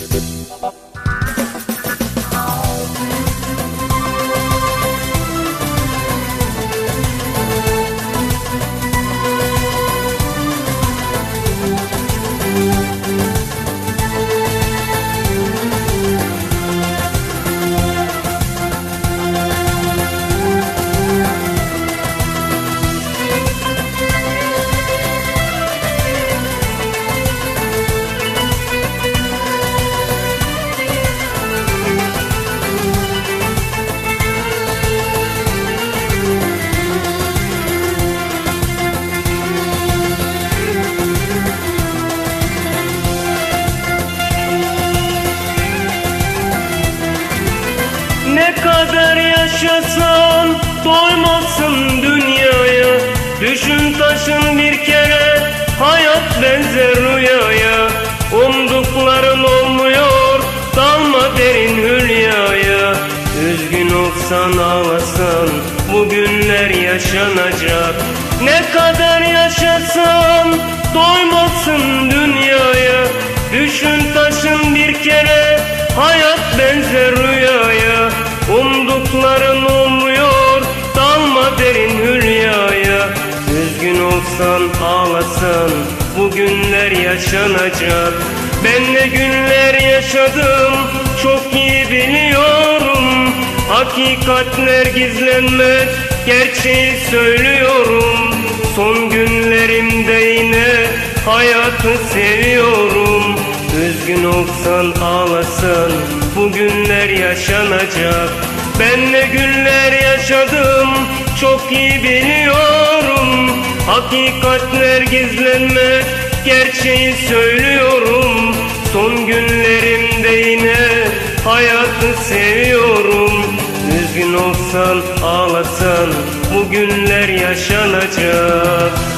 Ne yaşasan doymazsın dünyaya. Düşün taşın bir kere hayat benzer rüyaya. Umdukların olmuyor dalma derin hülyaya. Üzgün olsan ağlasan bugünler yaşanacak. Ne kadar yaşasan doymazsın dünyaya. Düşün taşın bir kere hayat benzer rüyaya Umdukların olmuyor dalma derin hülyaya. Üzgün olsan ağlasan bugünler yaşanacak. Ben ne günler yaşadım çok iyi biliyorum. Hakikatler gizlenmez gerçeği söylüyorum. Son günlerimde yine hayatı seviyorum Üzgün olsan ağlasan bugünler yaşanacak. Ben ne günler yaşadım çok iyi biliyorum. Hakikatler gizlenmez gerçeği söylüyorum. Son günlerimde yine hayatı seviyorum. Üzgün olsan ağlasan bugünler yaşanacak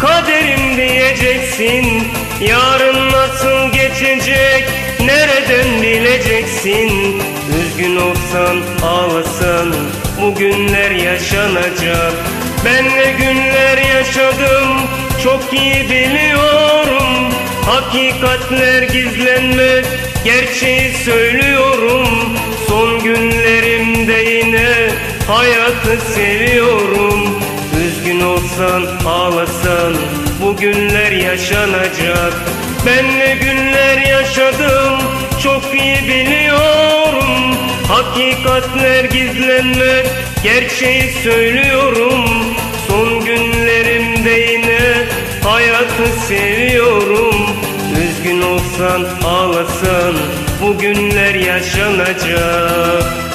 kaderim diyeceksin. Yarın nasıl geçecek nereden bileceksin? Üzgün olsan ağlasan bugünler yaşanacak. Ben ne günler yaşadım çok iyi biliyorum. Hakikatler gizlenmez gerçeği söylüyorum. Son günlerimde yine hayatı seviyorum Üzgün olsan ağlasan bugünler yaşanacak. Ben ne günler yaşadım çok iyi biliyorum. Hakikatler gizlenmez gerçeği söylüyorum. Son günlerimde yine hayatı seviyorum. Üzgün olsan ağlasan bugünler yaşanacak